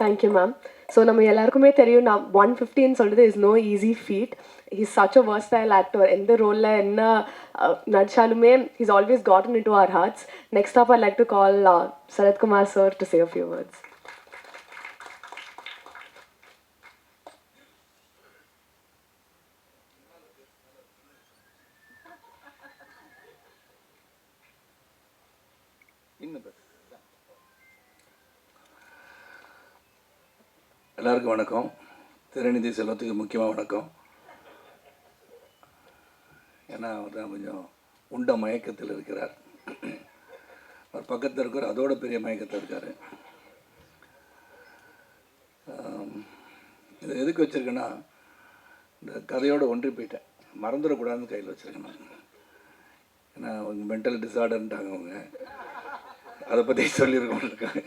Thank you ma'am so நம்ம எல்லாருக்குமே தெரியும் நான் ஒன் ஃபிஃப்டின்னு சொல்கிறது is no easy feat he's such a versatile actor எந்த ரோலில் என்ன நடிச்சாலுமே he's always gotten in to our hearts next up I like to call Sarathkumar sir to say few words இன்னும் பேசு. எல்லாருக்கும் வணக்கம். திருநிதி செல்வத்துக்கு முக்கியமாக வணக்கம். ஏன்னா அவர் தான் கொஞ்சம் உண்ட மயக்கத்தில் இருக்கிறார். அவர் பக்கத்தில் இருக்கிற அதோட பெரிய மயக்கத்தில் இருக்கார். இது எதுக்கு வச்சுருக்கேன்னா இந்த கதையோட ஒன்றி போயிட்டேன். மறந்துடக்கூடாதுன்னு கையில் வச்சுருக்கேன் நான். ஏன்னா அவங்க மென்டல் டிசார்டர்ன்ட்டாங்க அவங்க. அதை பற்றி சொல்லியிருக்கோம் இருக்காங்க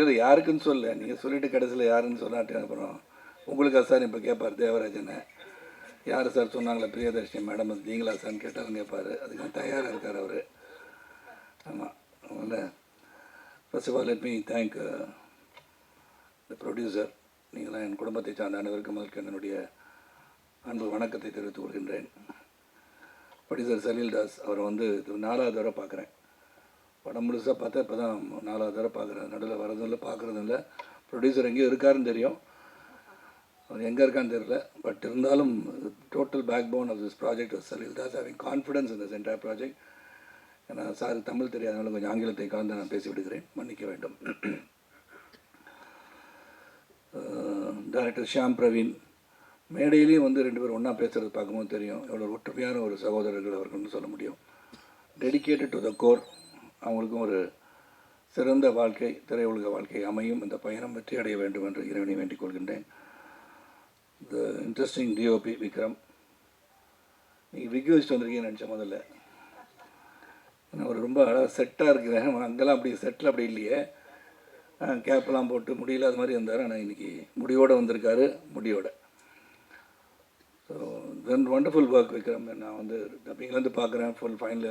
இது யாருக்குன்னு சொல்ல நீங்கள் சொல்லிட்டு கடைசியில் யாருன்னு சொல்லாட்டி அப்புறம் உங்களுக்கு சார் இப்போ கேட்பார் தேவராஜனை. யார் சார் சொன்னாங்களே பிரியதர்ஷினி மேடம் அது நீங்களா சார்னு கேட்டாலும் கேட்பார் அதுக்கு தயாராக இருக்கார் அவர். ஆமாம் இல்லை. First of all let me thank the producer நீங்களாம் என் குடும்பத்தை சார்ந்த அனைவருக்கும் முதலுக்கு என்னுடைய அன்பு வணக்கத்தை தெரிவித்துக் கொள்கின்றேன். ப்ரொடியூசர் சலீல் தாஸ் அவரை வந்து இது நாலாவது தடவை பார்க்குறேன். படம் முழுசாக பார்த்தா இப்போ தான் நாலாவது தடவை பார்க்குறேன். நடுவில் வரதும் இல்லை பார்க்குறதும் இல்லை. ப்ரொடியூசர் எங்கேயோ இருக்காருன்னு தெரியும். அவர் எங்கே இருக்கான்னு தெரியல. பட் இருந்தாலும் total backbone of this project Salil Das having confidence இந்த சென்டர் ப்ராஜெக்ட் ஏன்னா சார் தமிழ் தெரியாதனால கொஞ்சம் ஆங்கிலத்தை கலந்து நான் பேசி விடுகிறேன். மன்னிக்க வேண்டும். டைரக்டர் ஷியாம் பிரவீன் மேடையிலையும் வந்து ரெண்டு பேரும் ஒன்றா பேசுகிறது பார்க்கும்போது தெரியும். எவ்வளோ ஒற்றுமையான ஒரு சகோதரர்கள் அவர்கள்னு சொல்ல முடியும். டெடிகேட்டட் டு த கோர் அவங்களுக்கும் ஒரு சிறந்த வாழ்க்கை திரையுலக வாழ்க்கை அமையும். இந்த பயணம் வெற்றி அடைய வேண்டும் என்று இறைவனை வேண்டிக் கொள்கின்றேன். The interesting DOP Vikram. நீங்கள் விக் வச்சுட்டு வந்திருக்கீங்கன்னு நினச்ச முதல்ல. நான் ஒரு ரொம்ப அழகாக செட்டாக இருக்கிறேன் அங்கெல்லாம் அப்படி செட்டில் அப்படி இல்லையே. கேப்லாம் போட்டு முடியல அது மாதிரி இருந்தார். ஆனால் இன்றைக்கி முடியோடு வந்திருக்காரு. முடியோட. So then wonderful work Vikram. நான் வந்து டப்பிங்லேருந்து பார்க்குறேன் ஃபுல் ஃபைனில்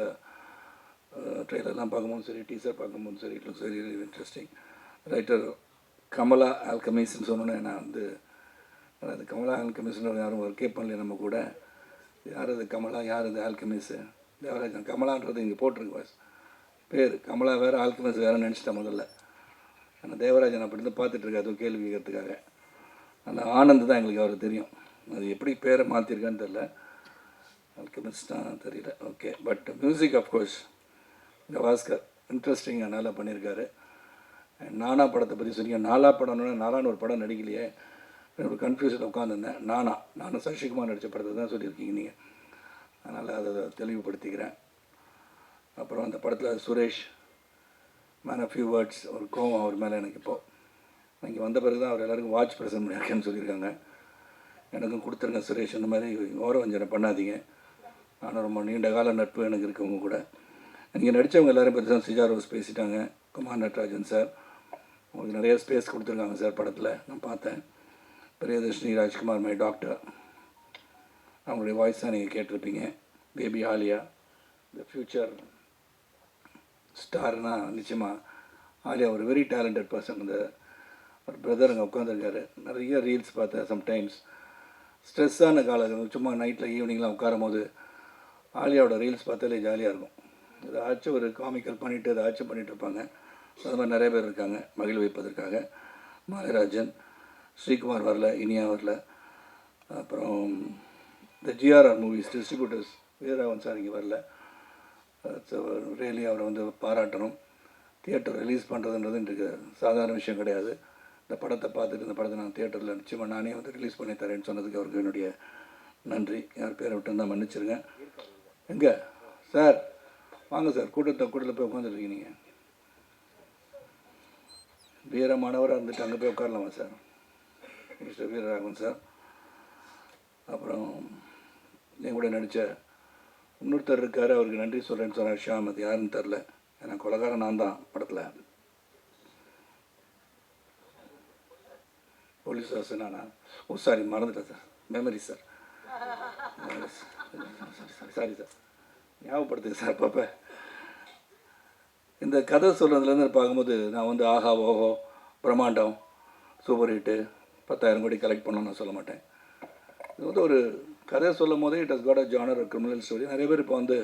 ட்ரெயிலர்லாம் பார்க்கும்போது சரி டீசர் பார்க்கும்போது சரி it looks very interesting writer Kamala ஆல்கமிஸ்ன்னு சொன்னோன்னே நான் வந்து அது கமலா ஆல்கமிஸ்னு யாரும் ஒர்க்கே பண்ணல நம்ம கூட. யார் அது கமலா யார் அது ஆல்கமிஸு தேவராஜன் கமலான்றது இங்கே போட்டிருக்கு பாஸ் பேர். கமலா வேறு ஆல்கமிஸ் வேறு நினச்சிட்டேன் முதல்ல. ஆனால் தேவராஜன் அப்படி இருந்து பார்த்துட்ருக்காரு அதுவும் கேள்வி கேட்கறதுக்காக. அந்த ஆனந்த் தான் எங்களுக்கு அவர் தெரியும். அது எப்படி பேரை மாற்றிருக்கான்னு தெரில ஆல்கமிஸ்டாக தெரியல. Okay but music of course Gavaskar இன்ட்ரெஸ்டிங்காக நல்லா பண்ணியிருக்காரு நானா படத்தை பற்றி சொன்னீங்க. நாலா படம்னு நாலான்னு ஒரு படம் நடிக்கலையே. ஒரு கன்ஃபியூஷன் உட்காந்துருந்தேன் நானா. நானும் சசிகுமார் நடித்த படத்தை தான் சொல்லியிருக்கீங்க நீங்கள் அதனால் அதை தெளிவுபடுத்திக்கிறேன். அப்புறம் அந்த படத்தில் Suresh man of few words ஒரு கோவம் அவர் மேலே எனக்கு இப்போது இங்கே வந்த பிறகு தான் அவர் எல்லாருக்கும் வாட்ச் ப்ரெசென்ட் பண்ணியிருக்கேன்னு சொல்லியிருக்காங்க. எனக்கும் கொடுத்துருங்க சுரேஷ். இந்த மாதிரி ஓரவஞ்சனை பண்ணாதீங்க. ஆனால் ரொம்ப நீண்ட கால நட்பு எனக்கு இருக்கவங்க கூட. நீங்கள் நடித்தவங்க எல்லோரும் பெருசாக தான் ரோஸ் பேசிட்டாங்க. குமார் நட்ராஜன் சார். உங்களுக்கு நிறைய ஸ்பேஸ் கொடுத்துருக்காங்க சார் படத்தில். நான் பார்த்தேன். பிரியதர்ஷினி ராஜ்குமார் மை டாக்டர் அவங்களுடைய வாய்ஸ் தான் நீங்கள் கேட்டிருப்பீங்க. பேபி ஆலியா. த ஃப்யூச்சர் ஸ்டார்னா நிச்சயமாக ஆலியா ஒரு வெரி டேலண்டட் பர்சன் இந்த ஒரு பிரதர் அங்கே உட்காந்துருக்காரு நிறைய ரீல்ஸ் பார்த்தேன் சம்டைம்ஸ் ஸ்ட்ரெஸ்ஸான காலம் சும்மா நைட்டில் ஈவினிங்லாம் உட்காரும் போது ஆலியாவோட ரீல்ஸ் பார்த்தாலே ஜாலியாக இருக்கும். ஏதாச்சும் ஒரு காமிக்கல் பண்ணிவிட்டு ஏதாச்சும் பண்ணிகிட்டு இருப்பாங்க அது மாதிரி நிறைய பேர் இருக்காங்க மகிழ் வைப்பதற்காக. மாயராஜன் ஸ்ரீகுமார் வரல இனியா வரல. அப்புறம் இந்த GRR movies distributors Veeraravan sir இங்கே வரல. ரியலி அவரை வந்து பாராட்டணும். தியேட்டர் ரிலீஸ் பண்ணுறதுன்றது இன்றைக்கு சாதாரண விஷயம் கிடையாது. இந்த படத்தை பார்த்துட்டு இந்த படத்தை நான் தியேட்டரில் நிச்சயமாக நானே வந்து ரிலீஸ் பண்ணி தரேன்னு சொன்னதுக்கு அவருக்கு என்னுடைய நன்றி. யார் பேரை விட்டு தான் மன்னிச்சிருங்க. எங்கே? சார். வாங்க சார் கூட்டத்தை கூட்டத்தில் போய் உட்காந்துருக்கீங்க நீங்கள் வீரமானவராக இருந்துட்டு அங்கே போய் உட்காரலாமா சார்? Mister Veeraraghavan sir. அப்புறம் என் கூட நடித்த இன்னொருத்தர் இருக்கார் அவருக்கு நன்றி சொல்கிறேன்னு சொன்னார். ஷாம் அது யாருன்னு தெரில ஏன்னா கொலகாரன் நான் தான் படத்தில். போலீஸ் ஆஃபீஸர் நானா? ஓ சாரி மறந்துட்டேன் sir. Memory sir. Sorry sir ஞாபகப்படுத்துங்க sir பாப்பா இந்த கதை சொல்கிறதுலேருந்து பார்க்கும்போது நான் வந்து ஆஹா ஓஹோ பிரம்மாண்டம் சூப்பர் ஹிட்டு பத்தாயிரம் கோடி கலெக்ட் பண்ணணும்னு நான் சொல்ல மாட்டேன். இது வந்து ஒரு கதை சொல்லும் போதே it has got a genre criminal story. நிறைய பேர் இப்போ வந்து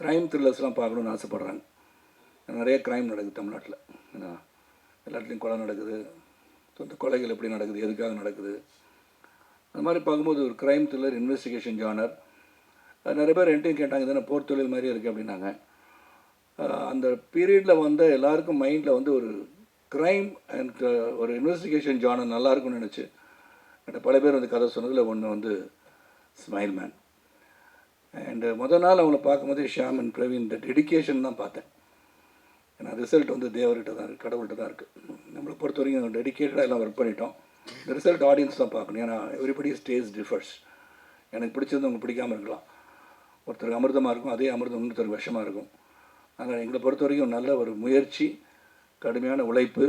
க்ரைம் த்ரில்லர்ஸ்லாம் பார்க்கணுன்னு ஆசைப்பட்றாங்க. நிறைய க்ரைம் நடக்குது தமிழ்நாட்டில். ஏன்னா எல்லாத்துலேயும் கொலை நடக்குது. ஸோ கொலைகள் எப்படி நடக்குது? எதுக்காக நடக்குது? அந்த மாதிரி பார்க்கும்போது ஒரு க்ரைம் த்ரில்லர் இன்வெஸ்டிகேஷன் ஜானர் நிறைய பேர் என்கிட்டையும் கேட்டாங்க தானே போர் தொழில் மாதிரி இருக்குது அப்படின்னாங்க. அந்த பீரியடில் வந்த எல்லாருக்கும் மைண்டில் வந்து ஒரு க்ரைம் அண்ட் ஒரு இன்வெஸ்டிகேஷன் ஜானர் நல்லாயிருக்கும்னு நினச்சி என்கிட்ட பல பேர் வந்து கதை சொன்னதில் ஒன்று வந்து ஸ்மைல் மேன் அண்டு முத நாள் அவங்கள பார்க்கும்போது ஷியாம் அண்ட் பிரவீன் இந்த டெடிகேஷன் தான் பார்த்தேன். ஏன்னா ரிசல்ட் வந்து தேவர்கிட்ட தான் இருக்குது கடவுள்கிட்ட தான் இருக்குது நம்மளை பொறுத்த வரைக்கும் டெடிக்கேட்டடாக எல்லாம் ஒர்க் பண்ணிட்டோம். இந்த ரிசல்ட் ஆடியன்ஸ் தான் பார்க்கணும். ஏன்னா எவ்ரிபடி ஸ்டேஜ் டிஃபர்ஸ் எனக்கு பிடிச்சது உங்களுக்கு பிடிக்காமல் இருக்கலாம். ஒருத்தருக்கு அமிர்தமாக இருக்கும் அதே அமிர்தம் இன்னொருத்தருக்கு விஷமாக இருக்கும். அதனால் எங்களை பொறுத்த வரைக்கும் நல்ல ஒரு முயற்சி கடுமையான உழைப்பு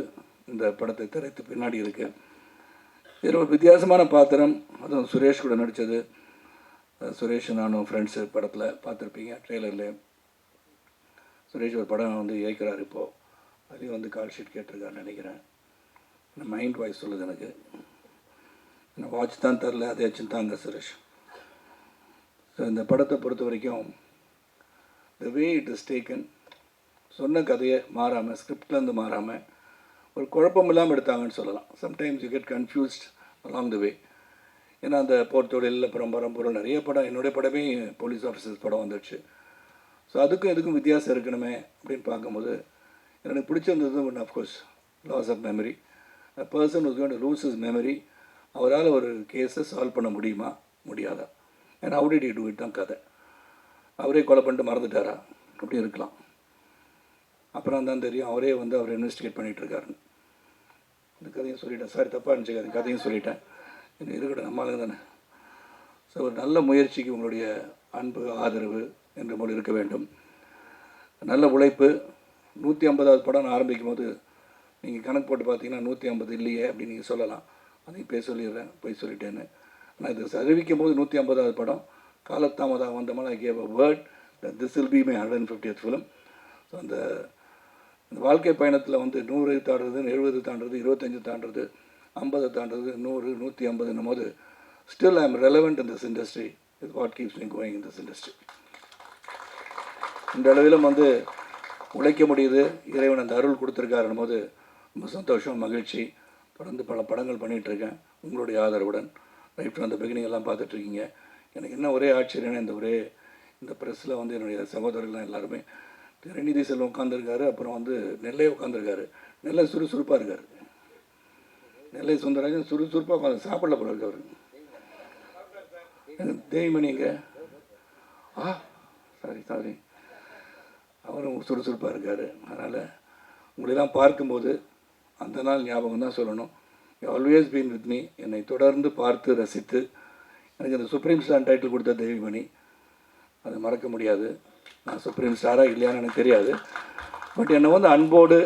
இந்த படத்தை திரைத்து பின்னாடி இருக்குது இதில் ஒரு வித்தியாசமான பாத்திரம் அதுவும் சுரேஷ் கூட நடித்தது சுரேஷ் நானும் ஃப்ரெண்ட்ஸு படத்தில் பார்த்துருப்பீங்க ட்ரெய்லரில் சுரேஷ் ஒரு படம் வந்து இயக்கிறார் இப்போது அதையும் வந்து கால் ஷீட் கேட்டிருக்காருன்னு நினைக்கிறேன். மைண்ட் வாய்ஸ் சொல்லுது எனக்கு. வாட்ச் தான் தரல அதையாச்சும் தாங்க சுரேஷ். ஸோ இந்த படத்தை பொறுத்த வரைக்கும் the way it is taken சொன்ன கதையை மாறாமல் ஸ்கிரிப்ட்லேருந்து மாறாமல் ஒரு குழப்பம் இல்லாமல் எடுத்தாங்கன்னு சொல்லலாம். Sometimes you get confused along the way ஏன்னா அந்த போர் தொழிலில் அப்புறம் பரம்பொருள் நிறைய படம் என்னுடைய படமே போலீஸ் ஆஃபீஸர்ஸ் படம் வந்துடுச்சு ஸோ அதுக்கும் எதுக்கும் வித்தியாசம் இருக்கணுமே அப்படின்னு பார்க்கும்போது எனக்கு பிடிச்சிருந்தது ஒன்று of course loss of memory a person who's going lose his memory அவரால் ஒரு கேஸை சால்வ் பண்ண முடியுமா? முடியாதா? ஏன்னா how did he தான் கதை. அவரே கொலை பண்ணிட்டு மறந்துட்டாரா? அப்படி இருக்கலாம். அப்புறம் தான் தெரியும் அவரே வந்து அவர் இன்வெஸ்டிகேட் பண்ணிகிட்டு இருக்காருன்னு. இந்த கதையும் சொல்லிட்டேன். சாரி தப்பாக இருந்துச்சு கதையும் சொல்லிட்டேன். இன்னும் இருக்கட்டும் நம்மளுக்கு தானே. ஸோ ஒரு நல்ல முயற்சிக்கு உங்களுடைய அன்பு ஆதரவு என்ற போல் இருக்க வேண்டும். நல்ல உழைப்பு. நூற்றி ஐம்பதாவது படம் நான் ஆரம்பிக்கும் போது நீங்கள் கணக்கு போட்டு பார்த்தீங்கன்னா நூற்றி ஐம்பது இல்லையே அப்படின்னு நீங்கள் சொல்லலாம். அதையும் போய் சொல்லிடுறேன். போய் சொல்லிட்டேன்னு. நான் இது அறிவிக்கும் போது நூற்றி ஐம்பதாவது படம் காலத்தாமதாக வந்தமான I gave a word this will be my hundred and fiftieth film so அந்த இந்த வாழ்க்கை பயணத்தில் வந்து நூறு தாண்டுறது எழுபது தாண்டுறது இருபத்தஞ்சு தாண்டுறது ஐம்பது தாண்டுறது நூறு நூற்றி ஐம்பதுன்னும் போது still I am relevant in this industry is what keeps me going in this industry இந்த அளவிலும் வந்து உழைக்க முடியுது இறைவன் அந்த அருள் கொடுத்துருக்காருன்னும் போது ரொம்ப சந்தோஷம் மகிழ்ச்சி. தொடர்ந்து பல படங்கள் பண்ணிகிட்ருக்கேன் உங்களுடைய ஆதரவுடன். ரைட் ஃப்ரம் அந்த பிகினிங் எல்லாம் பார்த்துட்ருக்கீங்க. எனக்கு என்ன ஒரே ஆச்சரியம்னா இந்த ஒரே இந்த ப்ரெஸ்ஸில் வந்து என்னுடைய சகோதரர்கள் எல்லாருமே திருநிதி செல்வம் உட்காந்துருக்காரு அப்புறம் வந்து நெல்லை உட்காந்துருக்காரு நெல்லை சுறுசுறுப்பாக இருக்கார். நெல்லை சுந்தரராஜன் சுறுசுறுப்பாக உட்காந்து சாப்பிடல போல இருக்கு அவர். தேய்மணிங்க ஆ சாரி சாரி அவரும் சுறுசுறுப்பாக இருக்கார். அதனால் உங்களெல்லாம் பார்க்கும்போது அந்த நாள் ஞாபகம் தான் சொல்லணும். ஆல்வேஸ் பீன் வித் மீ என்னை தொடர்ந்து பார்த்து ரசித்து எனக்கு இந்த சுப்ரீம் ஸ்டார் டைட்டில் கொடுத்த தேவிமணி அது மறக்க முடியாது. நான் சுப்ரீம் ஸ்டாராக இல்லையான்னு எனக்கு தெரியாது. பட் என்னை வந்து அன்போடு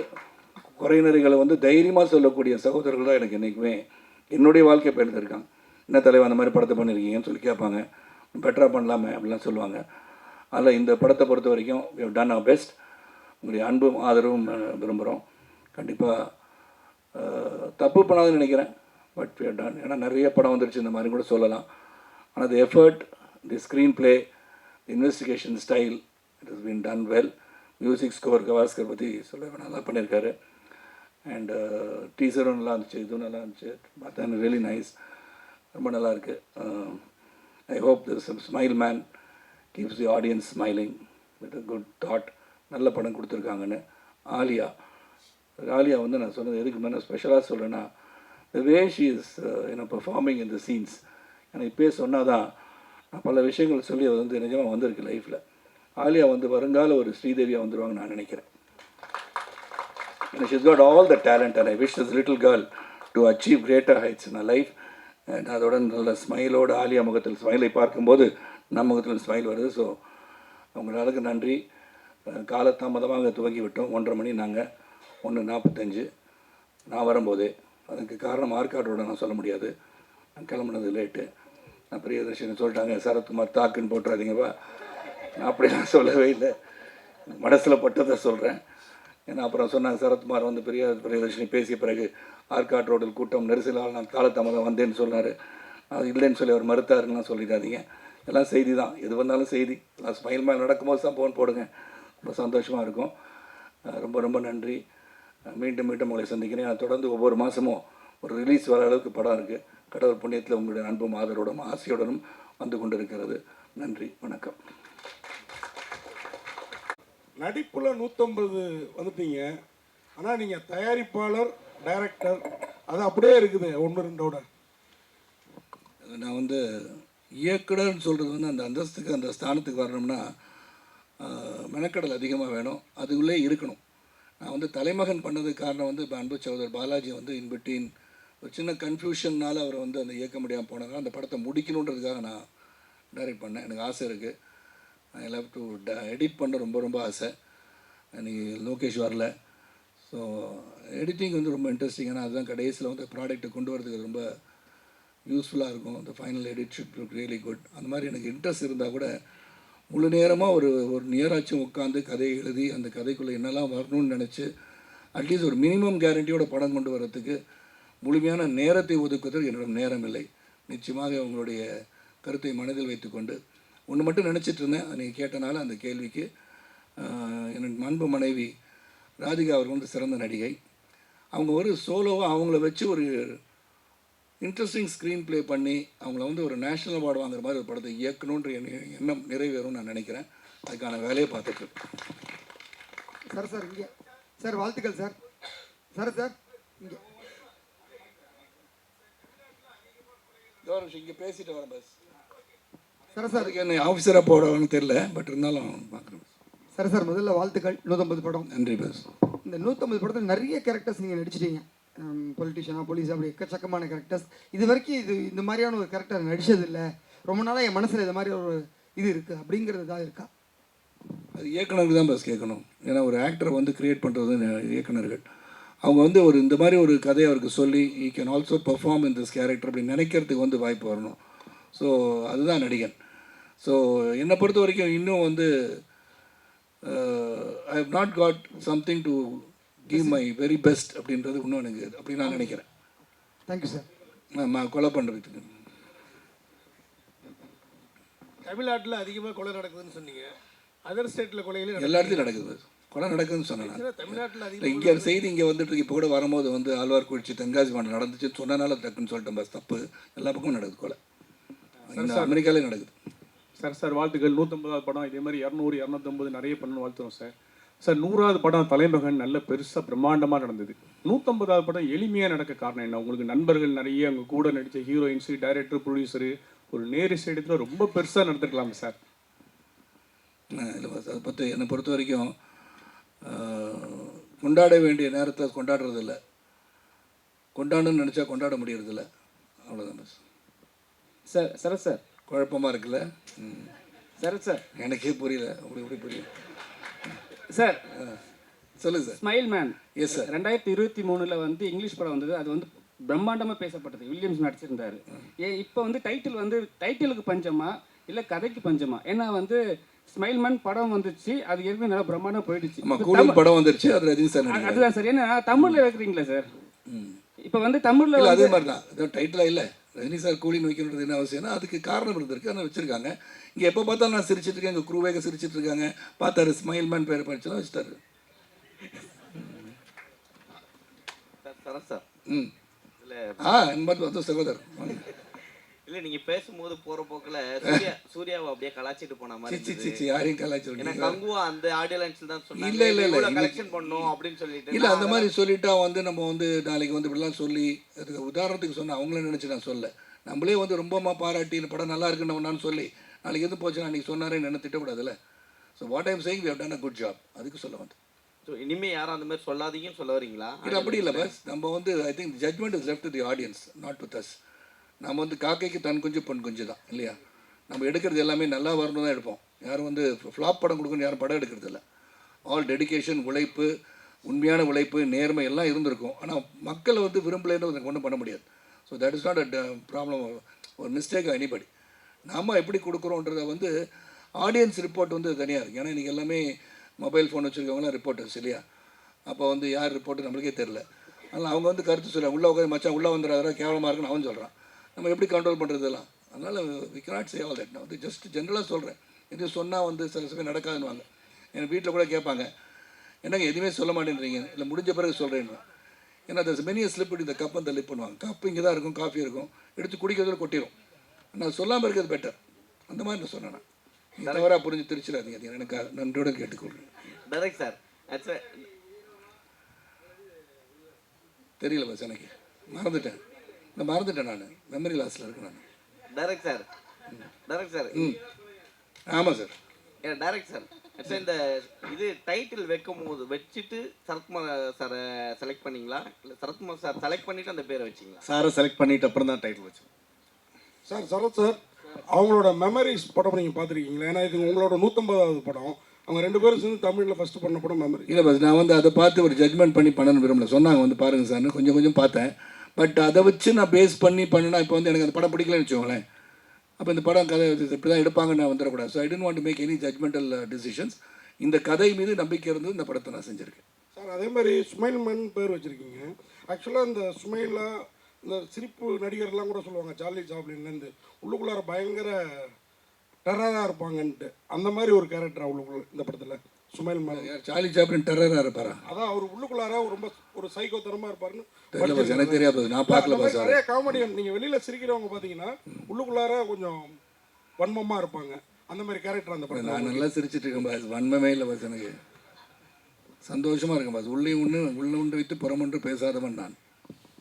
குறைநிறைகளை வந்து தைரியமாக சொல்லக்கூடிய சகோதரர்கள் தான் எனக்கு என்றைக்குமே என்னுடைய வாழ்க்கை பயணித்திருக்காங்க என்ன தலைவன் அந்த மாதிரி படத்தை பண்ணியிருக்கீங்கன்னு சொல்லி கேட்பாங்க. பெட்டராக பண்ணலாமே அப்படிலாம் சொல்லுவாங்க. அதில் இந்த படத்தை பொறுத்த வரைக்கும் டன் அவர் பெஸ்ட் உங்களுடைய அன்பும் ஆதரவும் விரும்புகிறோம் கண்டிப்பாக தப்பு பண்ணாதுன்னு நினைக்கிறேன். பட் வி டன் ஏன்னா நிறைய படம் வந்துருச்சு இந்த மாதிரி கூட சொல்லலாம். ஆனால் the effort the screenplay investigation style it is been done well music score Gavaskar பற்றி சொல்ல நல்லா பண்ணியிருக்காரு. அண்ட் டீசரும் uh, நல்லா இருந்துச்சு இதுவும் நல்லா இருந்துச்சு. பார்த்தா ரியலி நைஸ் ரொம்ப நல்லா இருக்குது I hope this smile man keeps the audience smiling with a good thought நல்ல படம் கொடுத்துருக்காங்கன்னு. ஆலியா ஆலியா வந்து நான் சொன்னது எதுக்கு மேலே ஸ்பெஷலாக சொல்கிறேன்னா the way she is you know performing in scenes எனக்கு இப்போயே சொன்னால் தான் நான் பல விஷயங்கள் சொல்லி அது வந்து நிஜமாக வந்திருக்கு லைஃப்பில் ஆலியா வந்து வருங்கால ஒரு ஸ்ரீதேவியாக வந்துடுவாங்க நான் நினைக்கிறேன். She's got all the talent and I wish this little girl to achieve greater heights in her life and அதோட நல்ல ஸ்மைலோட ஆலியா முகத்தில் ஸ்மைலை பார்க்கும்போது நம்ம முகத்தில் ஸ்மைல் வருது. ஸோ அவங்களுக்கு நன்றி. காலத்தாமதமாக காலதாமதமாக துவங்கி விட்டோம் ஒன்றரை மணி நாங்கள் ஒன்று நாற்பத்தஞ்சு. நான் வரும்போதே அதுக்கு காரணம் ஆற்காட்டோட நான் சொல்ல முடியாது. நான் கிளம்புனது லேட்டு நான் பிரியதர்ஷன் சொல்லிட்டாங்க சரத்குமார் தாக்குன்னு போட்டுறாதீங்கப்பா. நான் அப்படிலாம் சொல்லவே இல்லை. மனசில் பட்டதை சொல்கிறேன் ஏன்னா அப்புறம் சொன்னாங்க சரத்குமார் வந்து பிரிய பிரியதர்ஷினி பேசிய பிறகு ஆர்காட் ரோடில் கூட்டம் நெரிசலால் நான் காலத்தாமதம் வந்தேன்னு சொன்னார். அது இல்லைன்னு சொல்லி அவர் மறுத்தாருன்னா சொல்லிடாதீங்க. எல்லாம் செய்தி தான். எது வந்தாலும் செய்தி. எல்லாம் ஸ்மைல் மேல் நடக்கும்போது தான் ஃபோன் போடுங்க. ரொம்ப சந்தோஷமாக இருக்கும். ரொம்ப ரொம்ப நன்றி. மீண்டும் மீண்டும் உங்களை சந்திக்கிறேன். நான் தொடர்ந்து ஒவ்வொரு மாதமும் ஒரு ரிலீஸ் வர அளவுக்கு படம் இருக்குது கடவுள் புண்ணியத்தில் உங்களுடைய அன்பும் ஆதரவுடனும் ஆசையுடனும் வந்து கொண்டிருக்கிறது. நன்றி வணக்கம். நடிப்புல நூற்றம்பது வந்துட்டீங்க. ஆனால் நீங்கள் தயாரிப்பாளர் டைரக்டர் அது அப்படியே இருக்குது ஒன்று ரெண்டோட நான் வந்து இயக்குனர்னு சொல்கிறது வந்து அந்த அந்தஸ்துக்கு அந்த ஸ்தானத்துக்கு வரணும்னா மெனக்கடல் அதிகமாக வேணும். அதுக்குள்ளே இருக்கணும். நான் வந்து தலைமகன் பண்ணதுக்கு காரணம் வந்து இப்போ அன்பு சகோதரர் பாலாஜி வந்து இன்பிட்டீன் ஒரு சின்ன கன்ஃபியூஷன்னால் அவர் வந்து அந்த இயக்க முடியாமல் போனதால் அந்த படத்தை முடிக்கணுன்றதுக்காக நான் டைரக்ட் பண்ணேன். எனக்கு ஆசை இருக்குது ஐ லவ் டு எடிட் பண்ண ரொம்ப ரொம்ப ஆசை. எனக்கு லோகேஷ் வரல. ஸோ எடிட்டிங் வந்து ரொம்ப இன்ட்ரெஸ்டிங் ஏன்னா அதுதான் கடைசியில் வந்து ப்ராடக்ட்டை கொண்டு வரதுக்கு ரொம்ப யூஸ்ஃபுல்லாக இருக்கும். அந்த final edit should really good அந்த மாதிரி எனக்கு இன்ட்ரெஸ்ட் இருந்தால் கூட முழு நேரமாக ஒரு ஒரு நியராச்சும் உட்காந்து கதையை எழுதி அந்த கதைக்குள்ளே என்னெல்லாம் வரணும்னு நினச்சி அட்லீஸ்ட் ஒரு மினிமம் கேரண்டியோட படம் கொண்டு வர்றதுக்கு முழுமையான நேரத்தை ஒதுக்குவதற்கு என்னிடம் நேரம் இல்லை. நிச்சயமாக உங்களுடைய கருத்தை மனதில் வைத்துக்கொண்டு ஒன்று மட்டும் நினச்சிட்டு இருந்தேன். நீங்கள் கேட்டனால அந்த கேள்விக்கு ஆஹ், என் அன்பு மனைவி ராதிகா அவர்கள் வந்து சிறந்த நடிகை. அவங்க ஒரு சோலோவாக அவங்கள வச்சு ஒரு இன்ட்ரெஸ்டிங் ஸ்க்ரீன் ப்ளே பண்ணி அவங்கள வந்து ஒரு நேஷனல் அவார்டு வாங்குற மாதிரி ஒரு படத்தை இயக்கணுன்ற எண்ண- எண்ணம் நிறைவேறும்னு நான் நினைக்கிறேன். அதுக்கான வேலையை பார்த்துட்டு. சார் சார் இங்கே. சார் வாழ்த்துக்கள் சார். சார் சார் இங்கே. இங்கே பேசிட்டு வரேன் பஸ் சார் சார். என்ன ஆஃபீஸராக போடுவாங்கன்னு தெரில பட் இருந்தாலும் பார்க்குறேன் சார் சார் முதல்ல வாழ்த்துக்கள். நூற்றம்பது படம். நன்றி பஸ் இந்த நூற்றம்பது படத்தில் நிறைய கேரக்டர்ஸ் நீங்கள் நடிச்சிட்டீங்க. பொலிட்டிஷியனாக போலீஸ் அப்படி எக்கச்சக்கமான கேரக்டர்ஸ் இது வரைக்கும் இது இந்த மாதிரியான ஒரு கேரக்டர் நடிச்சது இல்லை ரொம்ப நாளாக என் மனசில் இது மாதிரி ஒரு இது இருக்குது அப்படிங்கிறது தான் இருக்கா? அது இயக்குனருக்கு தான் பஸ் கேட்கணும். ஏன்னா ஒரு ஆக்டரை வந்து கிரியேட் பண்ணுறது இயக்குனர்கள். அவங்க வந்து ஒரு இந்த மாதிரி ஒரு கதையை அவருக்கு சொல்லி he can also perform in this character அப்படி நினைக்கிறதுக்கு வந்து வாய்ப்பு வரணும். ஸோ அதுதான் நடிகன். ஸோ என்னை பொறுத்த வரைக்கும் இன்னும் வந்து I have not got something to give my very best அப்படின்றது இன்னும் எனக்கு அப்படி நான் நினைக்கிறேன். தேங்க்யூ சார் நான் கொலை பண்ணுறதுக்கு தமிழ்நாட்டில் அதிகமாக கொலை நடக்குதுன்னு சொன்னீங்க. அதர் ஸ்டேட்டில் கொலைகளே எல்லா இடத்துலையும் நடக்குது. கொலை நடக்குதுன்னு சொன்னேன். தமிழ்நாட்டில் இல்லை இங்கே செய்தி இங்கே வந்துட்டு இருக்கு. இப்போ கூட வரும்போது வந்து ஆழ்வார்குறிச்சி தென்காசி மாவட்டம் நடந்துச்சு சொன்னனால டக்குன்னு சொல்லிட்டேன் பஸ். தப்பு. எல்லா பக்கமும் நடக்குது கொலை. அமெரிக்காலே நடக்குது. சார் சார் வாழ்த்துக்கள். நூற்றம்பதாவது படம். இதே மாதிரி இரநூறு இரநூத்தம்பது நிறைய பண்ணணும் வாழ்த்துறோம் சார் சார் நூறாவது படம் தலைமகன் நல்ல பெருசாக பிரம்மாண்டமாக நடந்தது. நூற்றம்பதாவது படம் எளிமையாக நடக்க காரணம் என்ன? உங்களுக்கு நண்பர்கள் நிறைய அங்கே கூட நடித்த ஹீரோயின்ஸு டைரக்டர் ப்ரொடியூசரு ஒரு நேரு இடத்துல ரொம்ப பெருசாக நடந்துருக்கலாமே சார். இல்லை அதை பற்றி என்னை பொறுத்த வரைக்கும் கொண்டாட வேண்டிய நேரத்தை கொண்டாடுறதில்ல. கொண்டாடணும்னு நினச்சா கொண்டாட முடியறதில்ல. அவ்வளோதான் பஸ் சார் சரத் சார். குழப்பமாக இருக்குல்ல? ம். சரத் சார். எனக்கே புரியல. அப்படி எப்படி புரியல. சார் சொல்லுங்கள் sir. Smile man yes sir ரெண்டாயிரத்தி இருபத்தி மூணுல வந்து இங்கிலீஷ் படம் வந்தது. அது வந்து பிரம்மாண்டமா பேசப்பட்டது. வில்லியம்ஸ் நடிச்சிருந்தாரு. ஏ இப்போ வந்து டைட்டில் வந்து டைட்டிலுக்கு பஞ்சமா இல்ல கதைக்கு பஞ்சமா? ஏன்னா வந்து ஸ்மைல் மேன் படம் வந்துச்சு. அது ஏற்கனவே நல்லா பிரம்மாண்டம் போயிடுச்சு. படம் வந்துருச்சு. அது ரஜினி சார் அதுதான் சார். ஏன்னா தமிழ்ல வைக்கிறீங்களா சார்? இப்போ வந்து தமிழ்ல அதே மாதிரி தான் டைட்டிலாக இல்லை. ரஜினி சார் கூலின்னு வைக்கணுன்றது என்ன அவசியம்னா அதுக்கு காரணம் இருந்திருக்கு. அதை வச்சுருக்காங்க. இங்கே எப்போ பார்த்தாலும் நான் சிரிச்சிட்டு இருக்கேன். எங்கள் குரூவேக சிரிச்சிட்டு இருக்காங்க. பார்த்தாரு ஸ்மைல் மேன் பேர் படிச்சலாம் வச்சுட்டாரு. சார் ம். ஆ என் வந்து சகோதரர். இல்ல நீங்க பேசும்போது போற போக்குல சூர்யா சூர்யாவை அப்படியே கலாச்சிட்டு போன மாதிரி யாரையும் கலாச்சிருக்கீங்க கங்குவா அந்த ஆடியோ லைன்ஸ்ல தான் சொன்னாங்க. இல்ல, இல்ல, இல்ல. கலெக்ஷன் பண்ணோம் அப்படின்னு சொல்லிட்டு. இல்லை நான் அந்த மாதிரி சொல்லிட்டா வந்து நம்ம வந்து நாளைக்கு வந்து இப்படிலாம் சொல்லி உதாரணத்துக்கு சொன்னேன் அவங்கள நினச்சி நான் சொல்ல. நம்மளே வந்து ரொம்பமா பாராட்டி இந்த படம் நல்லா இருக்குன்னு நான் சொல்லி நாளைக்கு எது போச்சு அன்றைக்கி சொன்னாரே என்ன திட்டக்கூடாதுல்ல. So what I'm saying we have done a good job அதுக்கு சொல்ல வந்து So, இனிமே யாரும் அந்த மாதிரி சொல்லாதீங்கன்னு சொல்ல வரீங்களா? இது அப்படி இல்லை பஸ் நம்ம வந்து I think judgment is left the audience not with us நம்ம வந்து காக்கைக்கு தன் குஞ்சு பொன் குஞ்சு தான் இல்லையா? நம்ம எடுக்கிறது எல்லாமே நல்லா வரணும் தான் எடுப்போம். யாரும் வந்து ஃப்ளாப் படம் கொடுக்கணும் யாரும் படம் எடுக்கிறது இல்லை. ஆல் டெடிகேஷன் உழைப்பு உண்மையான உழைப்பு நேர்மை எல்லாம் இருந்திருக்கும். ஆனால் மக்களை வந்து விரும்பலைன்னு ஒன்றும் பண்ண முடியாது. So that is not a problem ஒரு மிஸ்டேக் எனிபடி நாம் எப்படி கொடுக்குறோன்றத வந்து ஆடியன்ஸ் ரிப்போர்ட் வந்து தனியாக இருக்குது ஏன்னா இன்றைக்கி எல்லாமே மொபைல் ஃபோன் வச்சுருக்கவங்களாம் ரிப்போர்ட்டர்ஸ் இல்லையா? அப்போ வந்து யார் ரிப்போர்ட்டு நம்மளுக்கே தெரில அதனால் அவங்க வந்து கருத்து சொல்ல உள்ளே உட்காந்து மச்சான் உள்ளே வந்துடாதா கேவலமாக இருக்குன்னு அவன் சொல்கிறான் நம்ம எப்படி கண்ட்ரோல் பண்ணுறதெல்லாம் அதனால் we cannot say all that நான் வந்து ஜஸ்ட் ஜென்ரலாக சொல்கிறேன் இது சொன்னால் வந்து சில சமயம் நடக்காதுன்னுவாங்க. என் வீட்டில் கூட கேட்பாங்க. என்னங்க எதுவுமே சொல்ல மாட்டேன்றீங்க? இல்லை முடிஞ்ச பிறகு சொல்கிறேன்னு ஏன்னா தஸ் மெனிய ஸ்லிப் இந்த கப் அந்த லிப் பண்ணுவாங்க. கப் இங்கே தான் இருக்கும் காஃபி இருக்கும். எடுத்து குடிக்கிறதுல கொட்டிடும் நான் சொல்லாமல் இருக்கிறது பெட்டர் அந்த மாதிரி நான் சொன்னேன் நான். தவறாக புரிஞ்சு திருச்சிடாதீங்க. அது எனக்கு நன்றியோட கேட்டுக்கொள்கிறேன். டைரக்ட் சார் தெரியல பஸ் எனக்கு. மறந்துட்டேன். நான் மறந்துட்டேன் நான். மெமரி லாஸில் இருக்கேன் நான். டைரக்ட் சார் டைரக்ட் சார் ம். ஆமாம் சார் டைரக்ட் சார் ஆக்சுவலா இந்த இது டைட்டில் வைக்கும் போது வச்சுட்டு சரத்குமார் சாரை செலக்ட் பண்ணீங்களா? இல்லை சரத்குமார் சார் செலக்ட் பண்ணிட்டு அந்த பேரை வச்சிங்களா? சாரை செலக்ட் பண்ணிட்டு அப்புறம் தான் டைட்டில் வச்சோம். சார் சரத் சார் அவங்களோட மெமரிஸ் படம் நீங்கள் பார்த்துருக்கீங்களா? ஏன்னா இது உங்களோட நூற்றம்பதாவது படம். அவங்க ரெண்டு பேரும் சேர்ந்து தமிழில் ஃபஸ்ட்டு பண்ண படம் மெமரி இல்லை பஸ் நான் வந்து அதை பார்த்து ஒரு ஜட்மெண்ட் பண்ணி பண்ணணும் விரும்பல. சொன்னாங்க வந்து பாருங்க சார்னு கொஞ்சம் கொஞ்சம் பார்த்தேன். பட் அதை வச்சு நான் பேஸ் பண்ணி பண்ணினா இப்போ வந்து எனக்கு அந்த படம் பிடிக்கலன்னு வச்சுக்கோங்களேன். அப்போ இந்த படம் கதை இப்படி தான் எடுப்பாங்க நான் வந்துடக்கூடாது. So I didn't want to make any judgmental decisions இந்த கதை மீது நம்பிக்கை இருந்து இந்த படத்தை நான் செஞ்சுருக்கேன். சார் அதே மாதிரி சுமைல் மன் பேர் வச்சுருக்கீங்க. ஆக்சுவலாக இந்த சுமைலா இந்த சிரிப்பு நடிகர்லாம் கூட சொல்லுவாங்க சார்லி சாப்ளின்லேருந்து உள்ளுக்குள்ளார பயங்கர டெரராக இருப்பாங்கன்ட்டு. அந்த மாதிரி ஒரு கேரக்டர் அவளுக்குள்ள இந்த படத்தில்? யார் சார்லி சாப்ளின் டெரராக இருப்பாரா? அதான் அவர் உள்ளுக்குள்ளார ரொம்ப ஒரு சைக்கோத்தனமாக இருப்பாருன்னு எனக்கு தெரியாது. நான் பார்க்கல பஸ் நிறைய காமெடியன் நீங்கள் வெளியில் சிரிக்கிறவங்க பார்த்தீங்கன்னா உள்ளுக்குள்ளார கொஞ்சம் வன்மமாக இருப்பாங்க. அந்த மாதிரி கேரக்டர் அந்த நான் படத்தில் நல்லா சிரிச்சிட்டு இருக்கேன் பாஸ் வன்மமே இல்லை பாஸ் எனக்கு. சந்தோஷமா இருக்கேன் பாஸ். உள்ளே ஒன்று உள்ள ஒன்று வைத்து புறமொன்று பேசாதவன் நான்.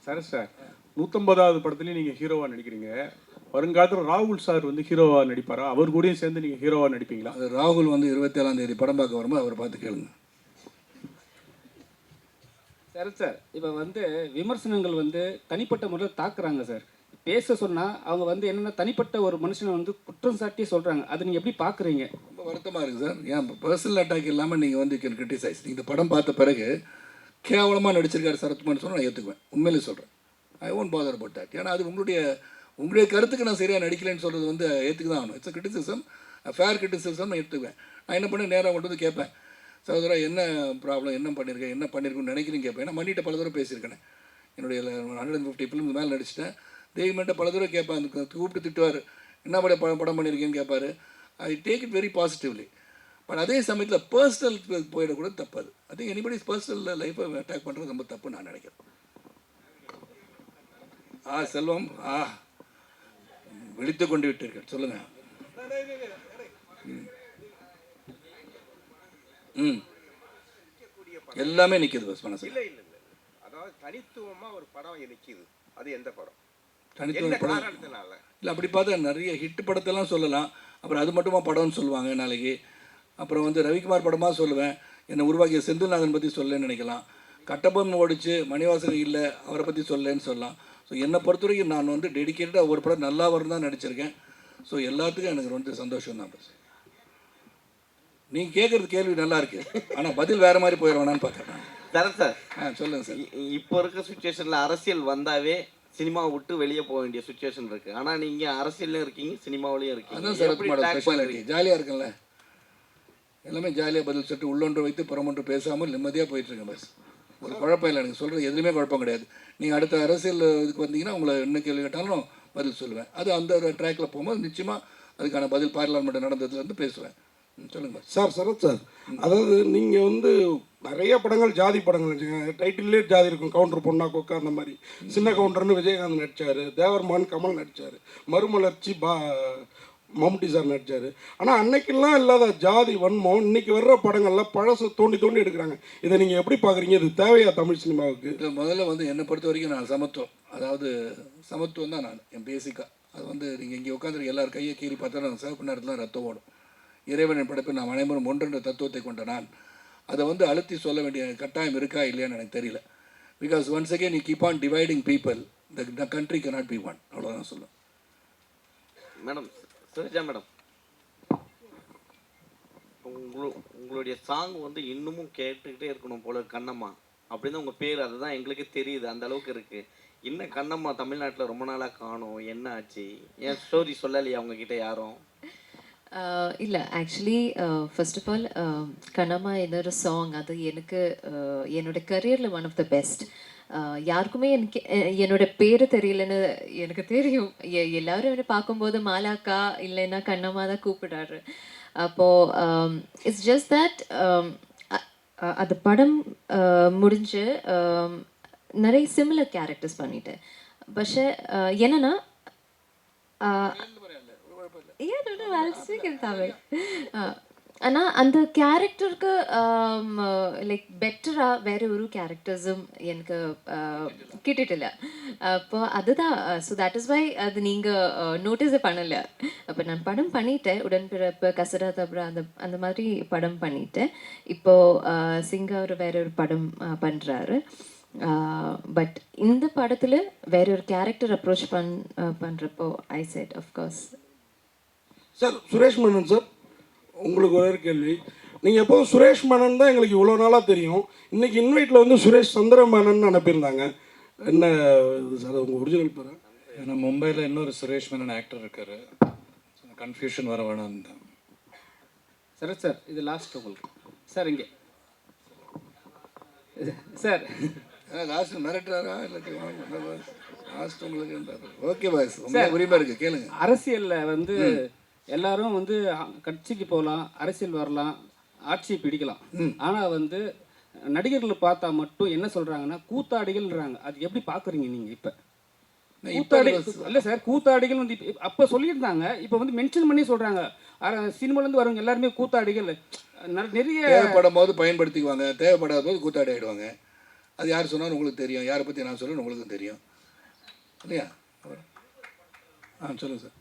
சரி சார். நூற்றம்பதாவது படத்துலேயும் நீங்கள் ஹீரோவாக நடிக்கிறீங்க. வருங்காலத்தில் ராகுல் சார் வந்து ஹீரோவாக நடிப்பாரா? அவர் கூடயும் சேர்ந்து நீங்கள் ஹீரோவாக நடிப்பீங்களா? அது ராகுல் வந்து இருபத்தேழாம் தேதி படம் பார்க்க வரும்போது அவரை பார்த்து கேளுங்க. சார் சார் இப்போ வந்து விமர்சனங்கள் வந்து தனிப்பட்ட முறையில் தாக்குறாங்க சார். பேச சொன்னால் அவங்க வந்து என்னென்ன தனிப்பட்ட ஒரு மனுஷனை வந்து குற்றம் சாட்டி சொல்கிறாங்க அதை நீங்கள் எப்படி பார்க்குறீங்க ரொம்ப வருத்தமாக இருக்குது சார். ஏன் பர்சனல் அட்டாக் இல்லாமல் நீங்கள் வந்து கேன் கிரிட்டிசைஸ் நீங்கள் இந்த படம் பார்த்த பிறகு கேவலமாக நடிச்சிருக்காரு சரத்குமார் சொன்னால் நான் ஏற்றுக்குவேன் உண்மையிலே சொல்கிறேன் I won't bother about that. ஏன்னா அது உங்களுடைய உங்களுடைய கருத்துக்கு நான் சரியாக நடிக்கலைன்னு சொல்கிறது வந்து ஏற்றுக்கு தான் ஆகணும் இட்ஸ் கிரிட்டிசிசம் ஃபேர் கிரிட்டிசிசம் நான் எடுத்துக்குவேன் நான் என்ன பண்ணேன்? நேராக கொண்டு வந்து கேட்பேன். சகோதரா என்ன ப்ராப்ளம் என்ன பண்ணியிருக்கேன் என்ன பண்ணியிருக்குன்னு நினைக்கிறேன்னு கேட்பேன். ஏன்னா மன்னிட்ட பல தூரம் பேசியிருக்கேன். என்னுடைய ஹண்ட்ரட் அண்ட் ஃபிஃப்டி ஃபிலிம் மேலே நடிச்சிட்டேன். தெய்வமெண்ட்ட பல தூரம் கேட்பேன். அந்த கூப்பிட்டு திட்டுவார். என்ன படம் படம் படம் பண்ணியிருக்கேன்னு கேட்பார். I take it very positively but அதே சமயத்தில் பர்சனல் போயிடக்கூட தப்பாது. ஐ திங்க் எனிபடி பர்சனல் லைஃப்பை அட்டாக் பண்ணுறது ரொம்ப தப்பு நான் நினைக்கிறேன். ஆ செல்வம். ஆ. விழித்து கொண்டு விட்டீர்கள். சொல்லுங்க. ம். எல்லாமே நிற்கிது பஸ் மனசு இல்ல இல்ல அதாவது தனித்துவமா ஒரு படம் நிக்குது. அது எந்த படம்? தனித்துவ என்ன படம்? இல்லை அப்படி பார்த்தா நிறைய ஹிட் படத்தெல்லாம் சொல்லலாம். அப்புறம் அது மட்டுமா படம்னு சொல்லுவாங்க நாளைக்கு. அப்புறம் வந்து ரவிக்குமார் படமாக சொல்லுவேன். என்னை உருவாக்கிய செந்தில்நாதன் பற்றி சொல்லலன்னு நினைக்கலாம். கட்டபொம்மன் ஓடிச்சு மணிவாசன் இல்லை அவரை பற்றி சொல்லலன்னு சொல்லலாம். ஸோ என்னை பொறுத்த வரைக்கும் நான் வந்து டெடிக்கேட்டடாக ஒரு படம் நல்லா வரும் தான் நடிச்சிருக்கேன் ஸோ எல்லாத்துக்கும் எனக்கு ரொம்ப சந்தோஷம் தான் பஸ் நீங்கள் கேட்குறது கேள்வி நல்லா இருக்கு. ஆனால் பதில் வேறு மாதிரி போயிடுவானான்னு பார்க்குறேன் சார் ஆ சொல்லுங்கள் சார் இப்போ இருக்க சுச்சுவேஷன்ல அரசியல் வந்தாவே சினிமா விட்டு வெளியே போக வேண்டிய சுச்சுவேஷன் இருக்கு. ஆனா நீங்க அரசியல்லையும் இருக்கீங்க சினிமாவிலையும் இருக்கீங்க. அதான் பண்றீங்க? ஜாலியாக இருக்குல்ல எல்லாமே ஜாலியாக பதில் சொல்லிட்டு உள்ளொன்று வைத்து புறமொன்று பேசாமல் நிம்மதியாக போயிட்டுருங்க பஸ் ஒரு குழப்பம் இல்லை. எனக்கு சொல்கிறது எதுவுமே குழப்பம் கிடையாது. நீங்கள் அடுத்த அரசியல் இதுக்கு வந்தீங்கன்னா உங்களை என்ன கேள்வி கேட்டாலும் பதில் சொல்லுவேன். அது அந்த ட்ராக்ல போகும்போது நிச்சயமாக அதுக்கான பதில் பார்லிமெண்ட் நடந்ததுலேருந்து பேசுவேன். ம், சொல்லுங்க பஸ் சார் சரத் சார். அதாவது நீங்கள் வந்து நிறைய படங்கள் ஜாதி படங்கள் நடிச்சிங்க டைட்டிலே ஜாதி இருக்கும். கவுண்டர் பொண்ணா கொக்கா அந்த மாதிரி. சின்ன கவுண்டர்னு விஜயகாந்த் நடிச்சார். தேவர்மான் கமல் நடிச்சார். மறுமலர்ச்சி பா மம்முட்டி சார் நடிச்சார். ஆனால் அன்னைக்கெல்லாம் இல்லாத ஜாதி வன்மம் இன்னைக்கு வர்ற படங்கள்லாம் பழசு தோண்டி தோண்டி எடுக்கிறாங்க. இதை நீங்கள் எப்படி பார்க்குறீங்க இது தேவையா தமிழ் சினிமாவுக்கு? இது முதல்ல வந்து என்னை பொறுத்த வரைக்கும் நான் சமத்துவம். அதாவது சமத்துவம் தான் நான் என் பேசிக்காக அது வந்து நீங்கள் இங்கே உட்காந்துருக்க எல்லார் கையை கீறி பார்த்தா நான் சிவப்பு நேரத்தில் ரத்தம் ஓடும். இறைவனின் படைப்பு நாம் அனைவரும் ஒன்றென்ற தத்துவத்தை கொண்ட நான். அதை வந்து அழுத்தி சொல்ல வேண்டிய கட்டாயம் இருக்கா இல்லையான்னு எனக்கு தெரியல. பிகாஸ் ஒன்ஸ் அகேன் நீ keep on dividing people the country cannot be one அவ்வளோதான் சொல்லுவேன் மேடம் சரிஜா மேடம். உங்களு உங்களுடைய சாங் வந்து இன்னமும் கேட்டுக்கிட்டே இருக்கணும் போல கண்ணம்மா. அப்படின்னு உங்க பேர் அதுதான் எங்களுக்கு தெரியுது அந்த அளவுக்கு இருக்கு. என்ன கண்ணம்மா தமிழ்நாட்டுல ரொம்ப நாளா காணும் என்ன ஆச்சு? ஏன் ஸ்டோரி சொல்லலையா அவங்க கிட்ட யாரும் இல்லை actually first of all Kannamma என்னோட சாங் அது எனக்கு என்னோட கரியரில் ஒன் ஆஃப் த பெஸ்ட் யாருக்குமே எனக்கு என்னோட பேர் தெரியலன்னு எனக்கு தெரியும். எல்லாரும் என்னை பார்க்கும்போது மாலாக்கா இல்லைன்னா கண்ணம்மா தான் கூப்பிடுறாரு அப்போது இட்ஸ் ஜஸ்ட் தட் அது படம் முடிஞ்சு நிறைய சிமிலர் கேரக்டர்ஸ் பண்ணிட்டேன். பஷே என்னன்னா uh, Yeah, ஆனால் அந்த கேரக்டருக்கு லைக் பெட்டராக வேற ஒரு கேரக்டர்ஸும் எனக்கு uh, கிட்டிட்டில்ல. அப்போ அதுதான். ஸோ தட் இஸ் வை அது நீங்கள் நோட்டீஸே uh, பண்ணலை. அப்போ நான் படம் பண்ணிட்டேன். உடன்பிறப்பு கசரா தபரா அந்த அந்த மாதிரி படம் பண்ணிட்டேன். இப்போது uh, சிங்கர் வேற ஒரு படம் பண்ணுறாரு பட் இந்த படத்தில் வேற ஒரு கேரக்டர் அப்ரோச் பண் பண்ணுறப்போ I said of course sir Suresh Mannan sir உங்களுக்கு ஒரே கேள்வி. நீங்கள் எப்போதும் சுரேஷ் மேனன் தான் எங்களுக்கு இவ்வளோ நாளாக தெரியும். இன்னைக்கு இன்வைட்டில் வந்து சுரேஷ் சந்திரமேனன் அனுப்பியிருந்தாங்க. என்ன இது சார் உங்கள் ஒரிஜினல் பேரா? ஏன்னா மும்பையில் இன்னொரு சுரேஷ் மேனன் ஆக்டர் இருக்காரு. கன்ஃபியூஷன் வர வேணாம். தான் சார் சார் இது லாஸ்ட் உங்களுக்கு. சார் இங்கே. சார். லாஸ்ட் மிரட்டுறாரா? இல்லாட்டி லாஸ்ட் உங்களுக்கு ஓகே பாஸ் உரிமை இருக்கு கேளுங்க. அரசியல்ல வந்து எல்லாரும் வந்து கட்சிக்கு போகலாம் அரசியல் வரலாம் ஆட்சியை பிடிக்கலாம். ஆனா வந்து நடிகர்கள் பார்த்தா மட்டும் என்ன சொல்றாங்கன்னா கூத்தாடிகள்ன்றாங்க. அது எப்படி பாக்குறீங்க நீங்க இப்ப? இல்ல சார் கூத்தாடிகள் வந்து அப்ப சொல்லியிருந்தாங்க. இப்ப வந்து மென்ஷன் பண்ணி சொல்றாங்க. அர- சினிமால இருந்து வரவங்க எல்லாருமே கூத்தாடிகள். நிறைய தேவைப்படும் போது பயன்படுத்திக்குவாங்க. தேவைப்படாத போது கூத்தாடி ஆயிடுவாங்க. அது யார் சொன்னாலும் உங்களுக்கு தெரியும். யாரை பற்றி நான் சொல்லணும் உங்களுக்கும் தெரியும். இல்லையா? ஆ சொல்லுங்கள் சார்.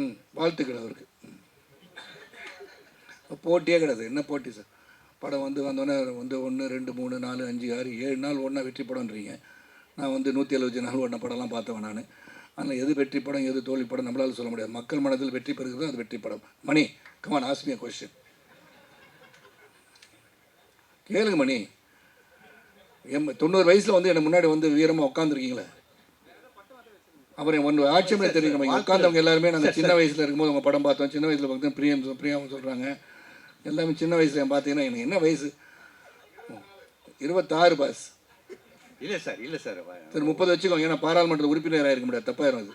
ம் வாழ்த்துக்கள் அவருக்கு. போட்டியே கிடையாது. என்ன போட்டி சார்? படம் வந்து வந்தோடனே வந்து ஒன்று ரெண்டு மூணு நாலு அஞ்சு ஆறு ஏழு நாள் ஒன்றா வெற்றி படம்ன்றீங்க. நான் வந்து நூற்றி எழுபத்தி நாள் ஒன்றா படம்லாம் பார்த்தவன் நான். ஆனால் எது வெற்றி படம் எது தோல்வி படம் நம்மளால சொல்ல முடியாது. மக்கள் மனதில் வெற்றி பெறுகிறது அது வெற்றி படம். மணி கமான் ஆஸ்மியா கொஸ்டின் கேளுங்க மணி. எம் தொண்ணூறு வயசில் வந்து எனக்கு முன்னாடி வந்து வீரமாக உட்காந்துருக்கீங்களே அப்புறம் ஒன்று ஆட்சியமே தெரியும் உட்காந்தவங்க எல்லாருமே நாங்கள் சின்ன வயசில் இருக்கும்போது உங்கள் படம் பார்த்தோம். சின்ன வயசில் பார்த்தோம் பிரியம் பிரியாவும் சொல்கிறாங்க எல்லாமே சின்ன வயசில் பார்த்தீங்கன்னா எனக்கு என்ன வயசு? இருபத்தாறு பாஸ். இல்லை சார் இல்லை சார். சரி முப்பது வச்சுக்கோங்க. ஏன்னா பாராளுமன்ற உறுப்பினராக இருக்க முடியாது தப்பாயிரும் அது.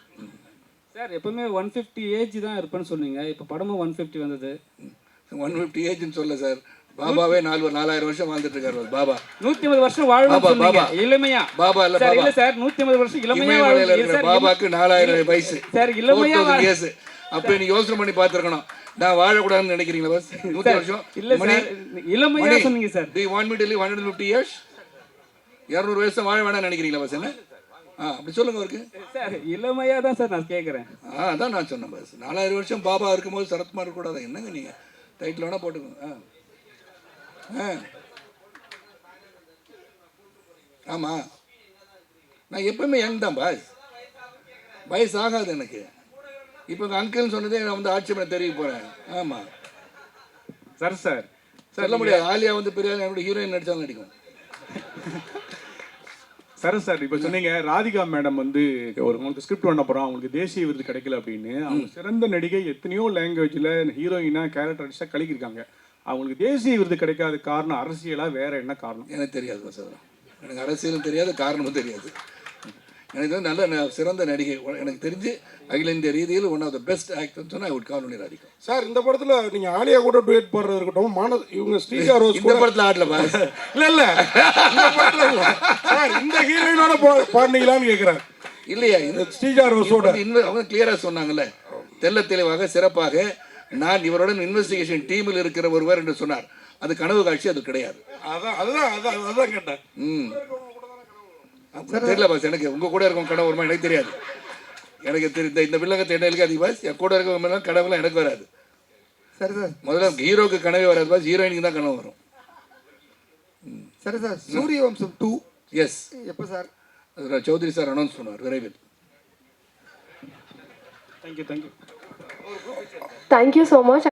சார் எப்பவுமே ஒன் ஃபிஃப்டி ஏஜ் தான் இருப்பேன்னு சொன்னீங்க. இப்போ படமும் ஒன் ஃபிஃப்டி வந்தது. ஒன் ஃபிஃப்டி ஏஜ்னு சொல்ல சார். பாபாவே நாலு நாலாயிரம் வருஷம் வாழ்ந்துட்டு இருக்காரு பாபா. நூத்தி ஐம்பது வருஷம் வாழணும்னு பாபா. இளமையா. பாபா இல்ல சார் இல்ல சார் நூத்தி ஐம்பது வருஷம் இளமையா வாழணும் சார், பாபாக்கு நாலாயிரம் வயசு. சார், இளமையா இயர்ஸ் அப்ப நீ யோசனை பண்ணி பார்த்துருக்கணும். நான் வாழக்கூடாதுன்னு நினைக்கிறீங்களா பஸ் நூத்தி வருஷம். இல்ல சார், இளமையா சொன்னீங்க sir. They want me to live hundred fifty years இரநூறு வயசு வாழ வேணாம்னு நினைக்கிறீங்களா பஸ் என்ன? அப்படி சொல்லுங்க அவருக்கு. சார் இளமையா தான் சார் நான் கேட்குறேன் ஆ அதான் நான் சொன்னேன் பஸ் நாலாயிரம் வருஷம் பாபா இருக்கும்போது சரத்குமார் இருக்கக்கூடாது என்னங்க நீங்கள் டைட்டில் வேணால் போட்டுக்கோங்க. ஆ. ஆமாம் நான் எப்பவுமே யங் தான் பாஸ் வயசு ஆகாது எனக்கு. இப்போ உங்கள் அங்கிள்னு சொன்னதே நான் வந்து ஆட்சி பண்ண தெரிய போகிறேன் ஆமாம் சார் சார் சொல்ல முடியாது. ஆலியா வந்து பெரிய என்னோட ஹீரோயின் நடிச்சாலும் நடிக்கும். சார் சார் இப்போ சொன்னீங்க ராதிகா மேடம் வந்து ஒரு உங்களுக்கு ஸ்கிரிப்ட் பண்ண போகிறோம் அவங்களுக்கு தேசிய விருது கிடைக்கல அப்படின்னு. அவங்க சிறந்த நடிகை எத்தனையோ லாங்குவேஜில் ஹீரோயினா கேரக்டர் அடிச்சா கலக்கியிருக்காங்க. அவங்களுக்கு தேசிய விருது கிடைக்காத காரணம் அரசியலா வேற என்ன காரணம்? எனக்கு தெரியாது அதெல்லாம் எனக்கு அரசியலும் தெரியாது காரணமும் தெரியாது. எனக்கு வந்து நல்ல ந- சிறந்த நடிகை. எனக்கு தெரிஞ்சு அகில இந்திய ரீதியில் ஒன் ஆஃப் த பெஸ்ட் ஆக்டர்னு சொன்னால் I would call only Radhika sir இந்த படத்துல நீங்க ஆலியா கூட டுவேட் பாடுறது இருக்கட்டும் மான இவங்க ஸ்ரீஜா ரோஸ் இந்த படத்தில் ஆடலப்பா இல்ல இல்ல. இந்த படத்துல இல்ல. சார் இந்த ஹீரோயினோட பா- பாடுனீங்களான்னு கேக்குறேன். இல்லையா? இந்த ஸ்ரீஜா ரோஸோட இன்னும் அவங்க கிளியராக சொன்னாங்கல்ல. தெள்ள தெளிவாக சிறப்பாக நான் இவருடன் இன்வெஸ்டிகேஷன் டீமில் இருக்கிற ஒருவர் என்று சொன்னார். அது கனவு காட்சி அது கிடையாது. தெரியல பாஸ் எனக்கு உங்க கூட இருக்கும் கனவு வருமா எனக்கு தெரியாது. எனக்கு தெரி- இந்த வில்லங்கத்தை என்ன இருக்காது பாஸ் என் கூட இருக்கவங்க கனவுலாம் எனக்கு வராது. சரி சார் முதல்ல ஹீரோக்கு கனவே வராது பாஸ் ஹீரோயினுக்கு தான் கனவு வரும். சரி sir Suryavamsam two yes எப்போ சார் அது சௌத்ரி சார் அனௌன்ஸ் பண்ணுவார் விரைவில். Thank you thank you Thank you so much.